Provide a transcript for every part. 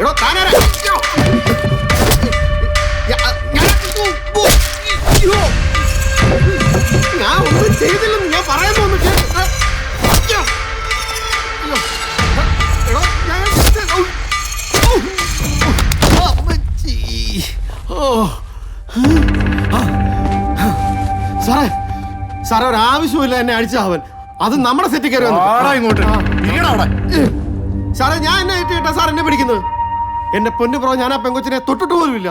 എടോ താനാരാ? ഞാൻ- ഒന്നും ചെയ്തില്ലെന്ന് ഞാൻ പറയാൻ. ഓ. സാറേ സാറേ ഒരാവശ്യമില്ല എന്നെ അടിച്ചാവൻ അത് നമ്മുടെ സെറ്റ് കയറി ഇങ്ങോട്ട്. സാറേ ഞാൻ എന്നെ ഏറ്റിട്ടാ സാർ എന്നെ പിടിക്കുന്നത്. എന്റെ പൊന്നു പ്രോ ഞാൻ ആ പെങ്കൊച്ചിനെ തൊട്ടിട്ട് പോലുമില്ല.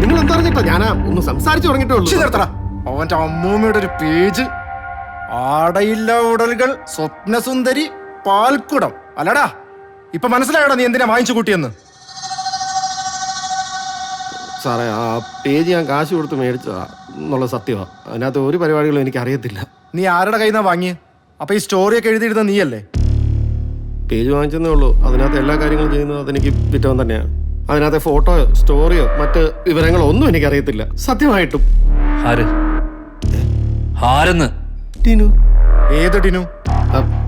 നിങ്ങൾ എന്തറിഞ്ഞിട്ടാ ഞാൻ ഒന്ന് സംസാരിച്ചു ഉള്ളൂ. നിർത്തടാ. അവന്റെ അമ്മൂമ്മയുടെ ഒരു പേജ്. ആടയില്ല ഉടലുകൾ സ്വപ്നസുന്ദരി പാൽക്കുടം. അല്ലടാ ഇപ്പൊ മനസ്സിലായടാ നീ എന്തിനാ വാങ്ങിച്ചു കൂട്ടിയെന്ന്. സാറേ ആ പേജ് ഞാൻ കാശ് കൊടുത്ത് മേടിച്ചതാ. എന്നുള്ള സത്യമാണ് അതിനകത്ത് ഒരു പരിപാടികളും എനിക്ക് അറിയത്തില്ല നീ ആരുടെ കയ്യിൽ നിന്നാ വാങ്ങിയത് അപ്പൊ ഈ സ്റ്റോറിയൊക്കെ എഴുതിയിരുന്ന നീയല്ലേ? പേജ് വാങ്ങിച്ചെന്നേ ഉള്ളൂ. അതിനകത്ത് എല്ലാ കാര്യങ്ങളും ചെയ്യുന്നത് അതെനിക്ക് പിറ്റവൻ തന്നെയാണ്. അതിനകത്തെ ഫോട്ടോയോ സ്റ്റോറിയോ മറ്റ് വിവരങ്ങളോ ഒന്നും എനിക്ക് അറിയത്തില്ല സത്യമായിട്ടും. ആര്? ആരെന്ന്? ടിനു. ഏത് ടിനു?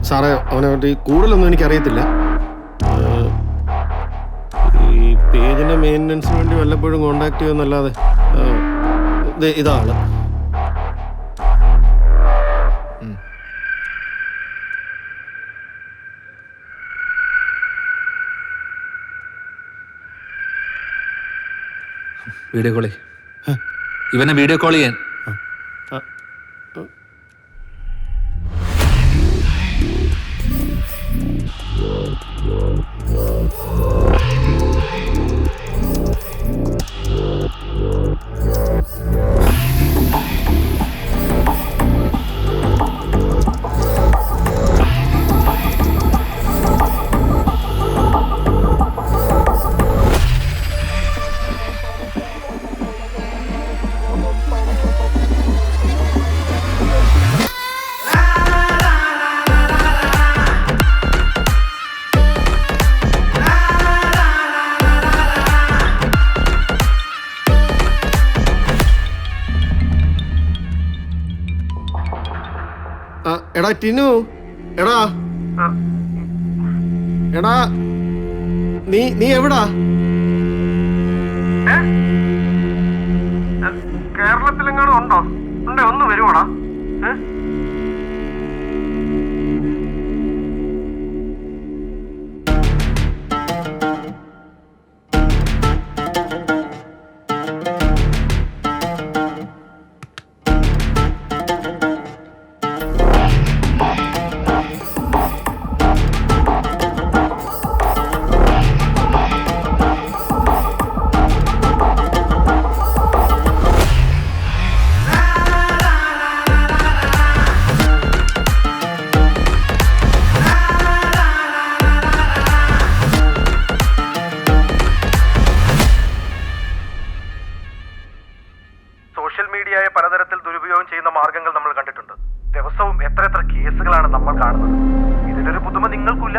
സാറേ അവനെ പറ്റി കൂടുതലൊന്നും എനിക്കറിയത്തില്ല. അറിയത്തില്ല ഈ പേജിന്റെ മെയിന്റനൻസിന് വേണ്ടി വല്ലപ്പോഴും കോണ്ടാക്ട് ചെയ്യുമെന്നല്ലാതെ. ദേ ഇതാണ്. വീഡിയോ കോൾ ഇവനെ വീഡിയോ കോൾ ചെയ്യാൻ എടാ ടിനു. എടാ. എടാ നീ നീ എവിടാ? കേരളത്തിലെങ്ങാനും ഉണ്ടോ? ഉണ്ടേ ഒന്ന് വരുവാടാ. ചെയ്യുന്ന മാർഗങ്ങൾ നമ്മൾ കണ്ടിട്ടുണ്ട്. ദിവസവും എത്ര എത്ര കേസുകളാണ് നമ്മൾ കാണുന്നത്. ഇതിലൊരു പുതുമ നിങ്ങൾക്കില്ല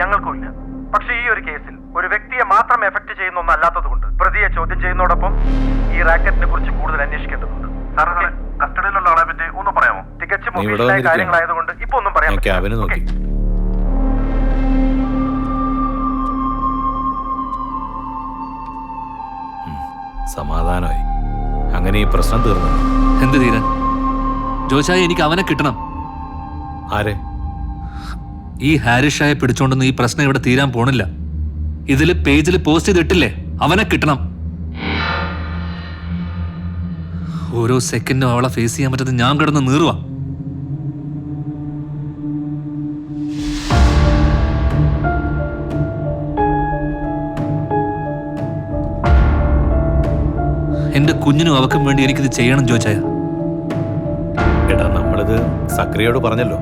ഞങ്ങൾക്കുമില്ല. പക്ഷെ ഈ ഒരു കേസിൽ ഒരു വ്യക്തിയെ മാത്രം എഫക്ട് ചെയ്യുന്ന ഒന്നല്ലാത്തത് കൊണ്ട് പ്രതിയെ ചോദ്യം ചെയ്യുന്നതോടൊപ്പം ഈ റാക്കറ്റിനെ കുറിച്ച് കൂടുതൽ അന്വേഷിക്കേണ്ടതുണ്ട്. സാറേ കസ്റ്റഡിയിലുള്ള ആളെ പറ്റി ഒന്ന് പറയാമോ? തികച്ചും ഒഫീഷ്യലായ? കാര്യങ്ങളായതുകൊണ്ട് ഇപ്പൊ ഒന്നും പറയാൻ പറ്റില്ല. സമാധാനമായി. അങ്ങനെ ഈ പ്രശ്നം തീർന്നു. എന്ത് തീരാൻ ജോഷായി എനിക്ക് അവനെ കിട്ടണം. ആരെ? ഈ ഹാരിഷായെ പിടിച്ചോണ്ടെന്ന് ഈ പ്രശ്നം ഇവിടെ തീരാൻ പോണില്ല. ഇതിൽ പേജിൽ പോസ്റ്റ് ചെയ്തിട്ടില്ലേ? അവനെ കിട്ടണം. ഓരോ സെക്കൻഡും അവളെ ഫേസ് ചെയ്യാൻ പറ്റാതെ ഞാൻ കിടന്ന് നീറുവാ. കുഞ്ഞിനും അവക്കും വേണ്ടി എനിക്കിത് ചെയ്യണം ജോച്ചായ. എടാ നമ്മളിത് സക്രിയോട് പറഞ്ഞല്ലോ.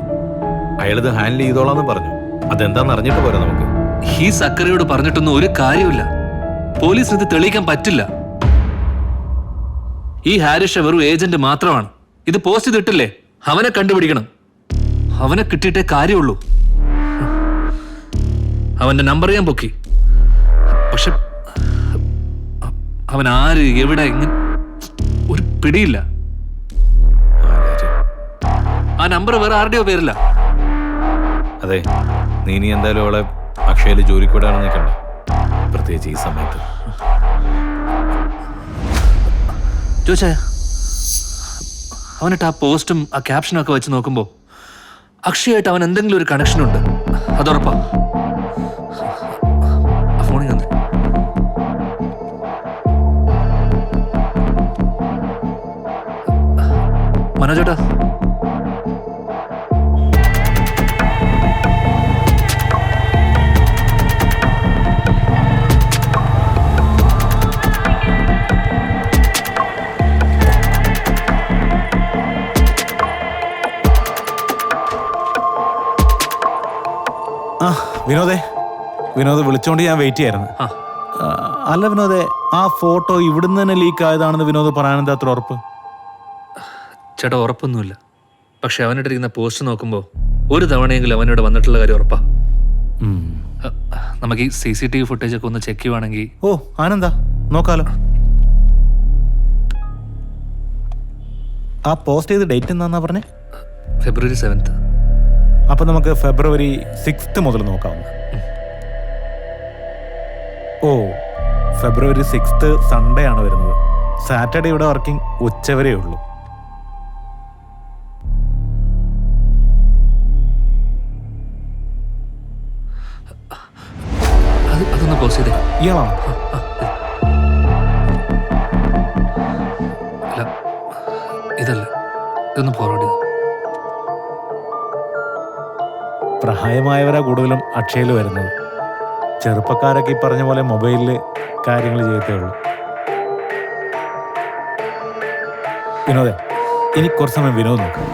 അയാളിത് ഹാൻഡിൽ ചെയ്തോളാന്ന് പറഞ്ഞു. അതെന്താന്ന് അറിഞ്ഞിട്ട് പോരാ നമുക്ക്. ഈ സക്കറിയോട് പറഞ്ഞിട്ടൊന്നും ഒരു കാര്യമില്ല പോലീസിന് ഇത് തെളിയിക്കാൻ പറ്റില്ല. ഈ ഹാരിഷ വെറും ഏജന്റ് മാത്രമാണ്. ഇത് പോസ്റ്റ് ചെയ്തിട്ടില്ലേ? അവനെ കണ്ടുപിടിക്കണം. അവനെ കിട്ടിയിട്ടേ കാര്യമുള്ളൂ. അവന്റെ നമ്പർ ഞാൻ പൊക്കി. പക്ഷെ അവൻ ആര് എവിടെ എങ്ങനെ പിടിയില്ല? ആ നമ്പർ വേറെ ആരുടെയോ പേരില്ല. അതെ നീ ഇനി എന്തായാലും അവളെ അക്ഷയയിൽ ജോലിക്ക് വിടാനും നിൽക്കണ്ട പ്രത്യേകിച്ച് ഈ സമയത്ത്. ചോദിച്ചേ അവനിട്ട് ആ പോസ്റ്റും ആ ക്യാപ്ഷനും ഒക്കെ വെച്ച് നോക്കുമ്പോൾ അക്ഷയായിട്ട് അവൻ എന്തെങ്കിലും ഒരു കണക്ഷൻ ഉണ്ട്. മനോജേട്ടാ. ആ വിനോദേ. വിനോദ് വിളിച്ചോണ്ട് ഞാൻ വെയിറ്റ് ചെയ്യായിരുന്നു. അല്ല വിനോദേ ആ ഫോട്ടോ ഇവിടുന്ന് തന്നെ ലീക്ക് ആയതാണെന്ന് വിനോദ് പറയാനെന്താ അത്ര ഉറപ്പ്? ചേട്ടാ ഉറപ്പൊന്നുമില്ല. പക്ഷെ അവനിട്ടിരിക്കുന്ന പോസ്റ്റ് നോക്കുമ്പോൾ ഒരു തവണയെങ്കിലും അവനോട് വന്നിട്ടുള്ള കാര്യം ഉറപ്പാ. നമുക്ക് ഈ C C T V footage ഒക്കെ ഒന്ന് ചെക്ക് ചെയ്യുവാണെങ്കിൽ ഓ ആനന്ദാ നോക്കാലോ. ആ പോസ്റ്റ് ചെയ്ത ഡേറ്റ് എന്താന്നാ പറഞ്ഞേ? February seventh. അപ്പൊ നമുക്ക് ഫെബ്രുവരി സിക്സ്ത് മുതൽ നോക്കാം. ഓ ഫെബ്രുവരി സിക്സ്ത് സൺഡേ ആണ് വരുന്നത്. സാറ്റർഡേ ഇവിടെ വർക്കിംഗ് ഉച്ചവരെ ഉള്ളൂ അത് ക്ലോസ് ചെയ്തേ. ഇയാളാണോ? ഇതല്ല. ഇതൊന്ന് ഫോർവേഡ് പ്രായമായവരാ കൂടുതലും അക്ഷയയിൽ വരുന്നത്. ചെറുപ്പക്കാരൊക്കെ ഈ പറഞ്ഞ പോലെ മൊബൈലിൽ കാര്യങ്ങൾ ചെയ്യത്തേ ഉള്ളൂ. വിനോദേ ഇനി കുറച്ച് സമയം വിനോദ് നോക്കാം.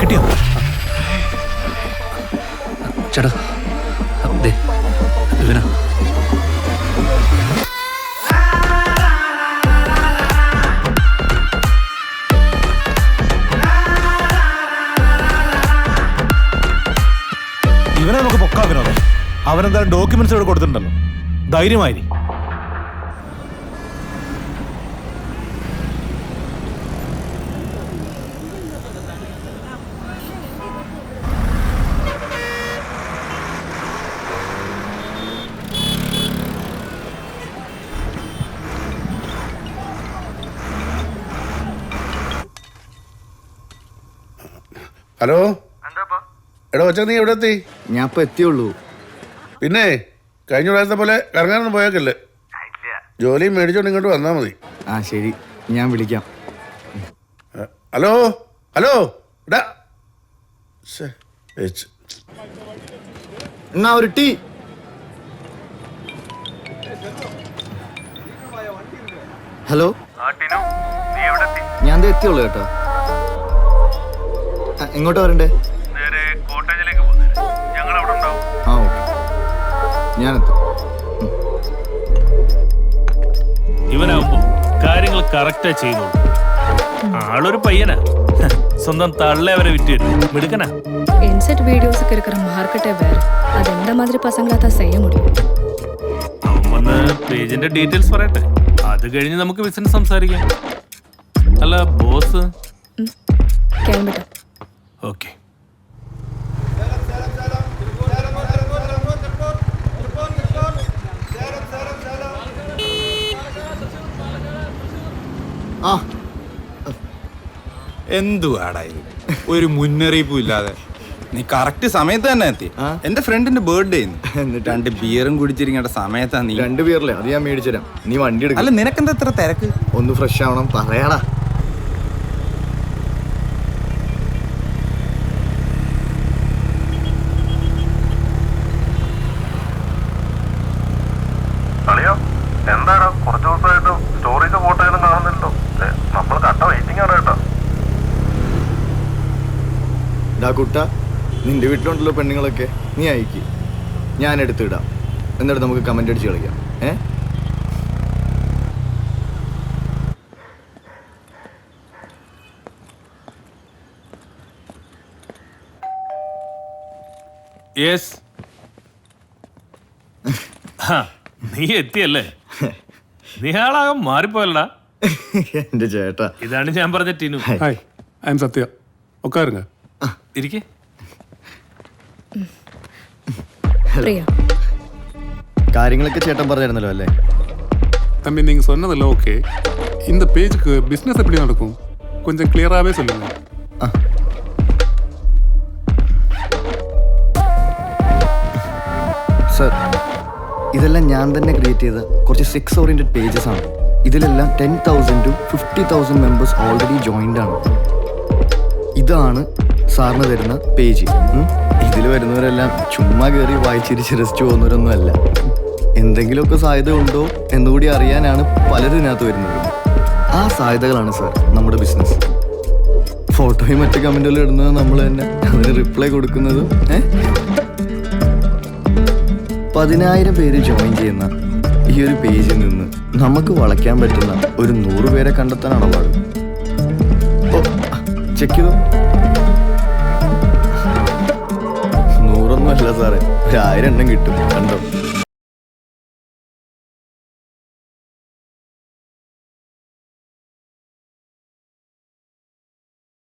കിട്ടിയോ? ചേട്ടാ ഇവനാ. ഇവനെ നമുക്ക് പൊക്കാം വിനോദം. അവനെന്തായാലും ഡോക്യുമെന്റ്സ് ഇവിടെ കൊടുത്തിട്ടുണ്ടല്ലോ. ധൈര്യമായി ഹലോ? എടാ ഒച്ച നീ എവിടെ എത്തി? ഞാൻ ഇപ്പൊ എത്തിയുള്ളൂ. പിന്നെ കഴിഞ്ഞ പ്രാവശ്യത്തെ പോലെ കറങ്ങാനൊന്നും പോയേക്കല്ലേ? ജോലിയും മേടിച്ചോണ്ട് ഇങ്ങോട്ട് വന്നാ മതി. ആ ശരി. ഞാൻ വിളിക്കാം. ഹലോ? ഹലോ? എടാ. ശ്ശേ, ഏച്ച്. എന്നാ ഒരു ടീ? ഹലോ? ഞാൻ ദേ എത്തിയുള്ളൂ കേട്ടോ. എങ്ങോട്ടാ വരണ്ടേ നേരെ കോട്ടേജിലേക്ക് പോകുന്നേ ഞങ്ങൾ അവിടെ ഉണ്ടാവും ആ ഓക്കെ ഞാനെത്താം ഇവനാവുമ്പോ കാര്യങ്ങൾ കറക്റ്റാ ചെയ്യുന്നുള്ളൂ ആളൊരു പയ്യനാ സ്വന്തം തള്ളെ அவரை விட்டு மிடுக்கனா இன்செட் வீடியோஸுக்கு இருக்கிற மார்க்கெட்டே வேறு அது எந்த மாதிரி பசங்களாக தான் செய்ய முடியும் അവൻ വന്ന് പേജിന്റെ ഡീറ്റെയിൽസ് പറയട്ടെ അത് കഴിഞ്ഞ് നമുക്ക് ബിസിനസ് സംസാരിക്കാം അല്ല ബോസ് ம் கிளம்பிட்டேன் ഓക്കെ. ആ. എന്തുവാടാ ഇത്? ഒരു മുന്നറിയിപ്പും ഇല്ലാതെ. നീ കറക്റ്റ് സമയത്ത് തന്നെ എത്തി. എന്റെ ഫ്രണ്ടിന്റെ ബർത്ത്ഡേ എന്നിട്ട്? രണ്ട് ബിയറും കുടിച്ചിരിക്കേണ്ട സമയത്താ നീ. രണ്ട് പേരില്ലേ അത് ഞാൻ മേടിച്ചു തരാം നീ വണ്ടി എടുക്കും. അല്ല നിനക്കെന്താ ഇത്ര തിരക്ക്? ഒന്ന് ഫ്രഷ് ആവണം. പറയാടാ. കുട്ട നിന്റെ വീട്ടിലുണ്ടല്ലോ പെണ്ണുങ്ങളൊക്കെ നീ അയക്ക്. ഞാൻ എടുത്തിടാം. എന്നിട്ട് നമുക്ക് കമന്റ് അടിച്ച് കളിക്കാം. ഏ? നീ എത്തിയല്ലേ? നീ ആളാകം മാറിപ്പോയല്ലടാ ചേട്ടാ. ഇതാണ് ഞാൻ പറഞ്ഞു ടീനു. സത്യ ഉക്കാരുങ്ങ ഇരിക്കേ പ്രിയ കാര്യങ്ങളൊക്കെ ചേട്ടൻ പറഞ്ഞിരുന്നല്ലോ അല്ലേ தம்பி நீங்கள் சொன்னதில்ல ஓகே இந்த பேஜுக்கு பிஸ்னஸ் எப்படி நடக்கும் கொஞ்சம் கிளியராகவே சொல்லுங்க സർ ഇതെല്ലാം ഞാൻ തന്നെ ക്രിയേറ്റ് ചെയ്ത കുറച്ച് സിക്സ് ഓറിയൻറ്റഡ് പേജസ് ആണ് ഇതിലെല്ലാം ten thousand to fifty thousand members already joined ആണ് ഇതാണ് സാറിന് തരുന്ന പേജ്. ഇതിൽ വരുന്നവരെല്ലാം ചുമ്മാ കയറി വായിച്ചിരിച്ച് രസിച്ചു പോകുന്നവരൊന്നും അല്ല. എന്തെങ്കിലുമൊക്കെ സാധ്യത ഉണ്ടോ എന്നുകൂടി അറിയാനാണ് പലരും ഇതിനകത്ത് വരുന്നത്. ആ സാധ്യതകളാണ് സാർ നമ്മുടെ ബിസിനസ്. ഫോട്ടോയും മറ്റു കമന്റുകളും ഇടുന്നത് നമ്മൾ തന്നെ. അതിന് റിപ്ലൈ കൊടുക്കുന്നതും പതിനായിരം പേര് ജോയിൻ ചെയ്യുന്ന ഈ ഒരു പേജിൽ നിന്ന് നമുക്ക് വളയ്ക്കാൻ പറ്റുന്ന ഒരു നൂറ് പേരെ കണ്ടെത്താനാണ് പാട്? ചെക്ക് ചെയ്തോ? സാറേ. ഒരു ആയിരം എണ്ണം കിട്ടും. കണ്ടോ?